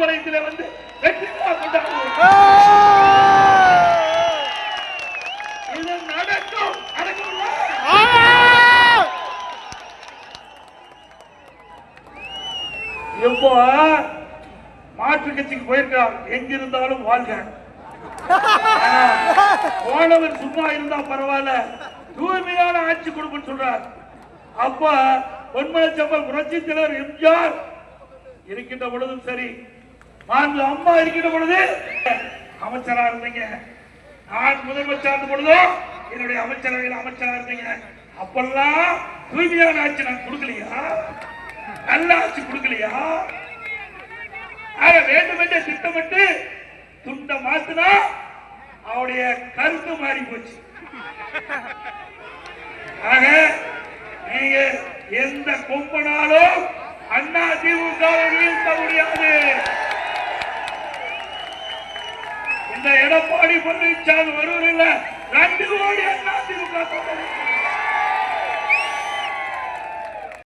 ஊர்வலயத்தில் வந்து வெற்றி விழா கொண்டாடுவோம் இது நடக்கும். இப்போ மாற்று கட்சிக்கு போயிருக்கார் எங்க இருந்தாலும் வாழ்க. போனவர் சும்மா இருந்தா பரவாயில்ல. தூய்மையான ஆட்சி கொடுப்பேன்னு சொல்றார். அப்ப பொன்மனச்சம்பல் புரட்சி தலைவர் எம்ஜிஆர். இருக்கின்ற பொழுதும் சரி மாண்பு அம்மா இருக்கின்ற பொழுது அமைச்சரா இருந்தீங்க. நான் முதல்வர் சார்ந்த பொழுதும் என்னுடைய அமைச்சரவையில் அமைச்சரா இருந்தீங்க. அப்பெல்லாம் தூய்மையான ஆட்சி நான் கொடுக்கலையா? நல்ல ஆட்சி கொடுக்கலையா? ஆக வேண்டும் என்று திட்டமிட்டு துண்ட மாத்தினா அவருடைய கருத்து மாறி போச்சு. ஆக நீங்க எந்த கொம்பனாலும் அண்ணா திமுக இந்த எடப்பாடி பழனிசாமி வருவது